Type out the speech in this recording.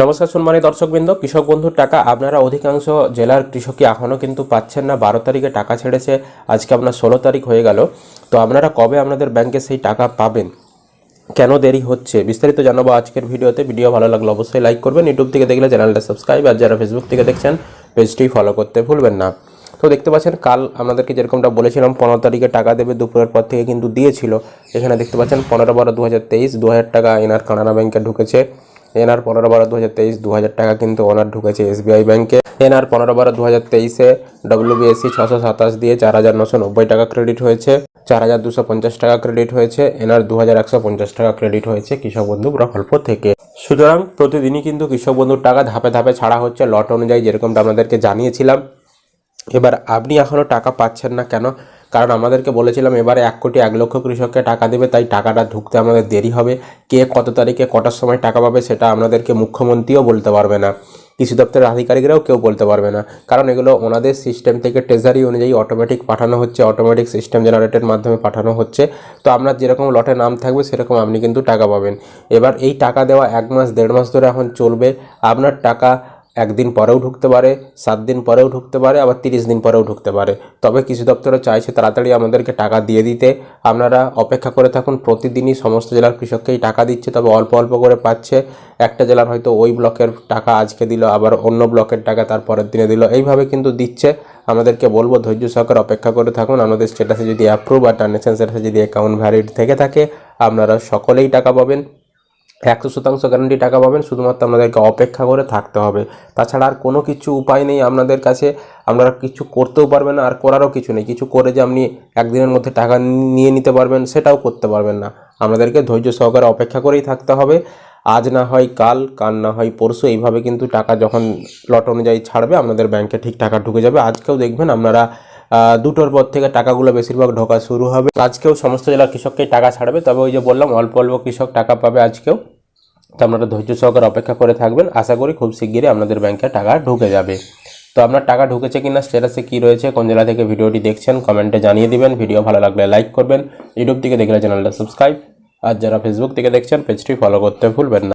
নমস্কার সম্মানী দর্শকবৃন্দ, কৃষক বন্ধুর টাকা আপনারা অধিকাংশ জেলার কৃষকই এখনও কিন্তু পাচ্ছেন না। বারো তারিখে টাকা ছেড়েছে, আজকে আপনার ষোলো তারিখ হয়ে গেল। তো আপনারা কবে আপনাদের ব্যাংকে সেই টাকা পাবেন? কেন দেরি হচ্ছে? বিস্তারিত জানাব আজকের ভিডিওতে। ভিডিও ভালো লাগলে অবশ্যই লাইক করবেন। ইউটিউব থেকে দেখলে চ্যানেলটা সাবস্ক্রাইব, আর যারা ফেসবুক থেকে দেখছেন, পেজটি ফলো করতে ভুলবেন না। তো দেখতে পাচ্ছেন, কাল আপনাদেরকে যেরকমটা বলেছিলাম, পনেরো তারিখে টাকা দেবে, দুপুরের পর থেকে কিন্তু দিয়েছিল। এখানে দেখতে পাচ্ছেন, পনেরো বারো দু হাজার তেইশ দু হাজার টাকা এনার কানাড়া ব্যাংকে ঢুকেছে। এনআর পনেরো বারো দু হাজার তেইশ দু হাজার টাকা কিন্তু ওনার ঢুকেছে এসবিআই ব্যাংকে। এনআর পনেরো বারো দু হাজার তেইশে ডব্লিউবিএসসি ছশো সাতাশ দিয়ে চার হাজার নশো নব্বই টাকা ক্রেডিট হয়েছে। চার হাজার দুশো পঞ্চাশ টাকা ক্রেডিট হয়েছে। এনআর দু হাজার একশো পঞ্চাশ টাকা ক্রেডিট হয়েছে কৃষক বন্ধু প্রকল্প থেকে। সুতরাং প্রতিদিনই কিন্তু কৃষক বন্ধুর টাকা ধাপে ধাপে ছাড়া হচ্ছে। লট অনুযায়ী যেরকমটা আপনাদেরকে জানিয়েছিলাম এবার আপনি এখনও টাকা পাচ্ছেন না কেন? কারণ আমাদেরকে বলেছিলাম, এবারে এক কোটি এক লক্ষ কৃষককে টাকা দেবে, তাই টাকাটা ঢুকতে আমাদের দেরি হবে। কে কত তারিখে কটার সময় টাকা পাবে সেটা আপনাদেরকে মুখ্যমন্ত্রীও বলতে পারবে না। কৃষি দপ্তরের আধিকারিকরাও কেউ বলতে পারবে না। কারণ এগুলো ওনাদের সিস্টেম থেকে ট্রেজারি অনুযায়ী অটোমেটিক পাঠানো হচ্ছে অটোমেটিক সিস্টেম জেনারেটের মাধ্যমে পাঠানো হচ্ছে। তো আপনার যেরকম লটে নাম থাকবে, সেরকম আপনি কিন্তু টাকা পাবেন। এবার এই টাকা দেওয়া এক মাস, দেড় মাস ধরে এখন চলবে। আপনার টাকা একদিন পরেও ঢুকতে পারে, সাত দিন পরেও ঢুকতে পারে, আবার তিরিশ দিন পরেও ঢুকতে পারে। তবে কৃষি দপ্তরও চাইছে তাড়াতাড়ি আমাদেরকে টাকা দিয়ে দিতে। আপনারা অপেক্ষা করে থাকুন, প্রতিদিনই সমস্ত জেলার কৃষককেই টাকা দিচ্ছে, তবে অল্প অল্প করে পাচ্ছে। একটা জেলার হয়তো ওই ব্লকের টাকা আজকে দিল, আবার অন্য ব্লকের টাকা তার পরের দিনে দিল। এইভাবে কিন্তু দিচ্ছে। আমাদেরকে বলব, ধৈর্য সহকারে অপেক্ষা করে থাকুন। আমাদের স্ট্যাটাসে যদি অ্যাপ্রুভ আর ট্রানজাকশন স্ট্যাটাসে যদি অ্যাকাউন্ট ভ্যালিড থেকে থাকে, আপনারা সকলেই টাকা পাবেন। একশো শতাংশ গ্যারান্টি টাকা পাবেন। শুধুমাত্র আপনাদেরকে অপেক্ষা করে থাকতে হবে। তাছাড়া আর কোনো কিছু উপায় নেই আপনাদের কাছে। আপনারা কিছু করতেও পারবেন না, আর করারও কিছু নেই। কিছু করে যে আপনি একদিনের মধ্যে টাকা নিয়ে নিতে পারবেন, সেটাও করতে পারবেন না। আপনাদেরকে ধৈর্য সহকারে অপেক্ষা করেই থাকতে হবে। আজ না হয় কাল কাল না হয় পরশু, এইভাবে কিন্তু টাকা যখন লট অনুযায়ী ছাড়বে, আপনাদের ব্যাংকে ঠিক টাকা ঢুকে যাবে। আজকেও দেখবেন আপনারা দুটোর পর থেকে টাকাগুলো বেশিরভাগ ঢোকা শুরু হবে। আজকেও সমস্ত জেলার কৃষককেই টাকা ছাড়বে। তবে ওই যে বললাম, অল্প অল্প কৃষক টাকা পাবে আজকেও। তো আপনারা ধৈর্য সহকারে অপেক্ষা করে থাকবেন। আশা করি খুব শিগগিরই আপনাদের ব্যাংকে টাকা ঢুকে যাবে। তো আপনার টাকা ঢুকেছে কিনা স্ট্যাটাসে কী রয়েছে, কোন জেলা থেকে ভিডিওটি দেখছেন কমেন্টে জানিয়ে দিবেন। ভিডিও ভালো লাগলে লাইক করবেন। ইউটিউব থেকে দেখলে চ্যানেলটা সাবস্ক্রাইব আর যারা ফেসবুক থেকে দেখছেন পেজটি ফলো করতে ভুলবেন না।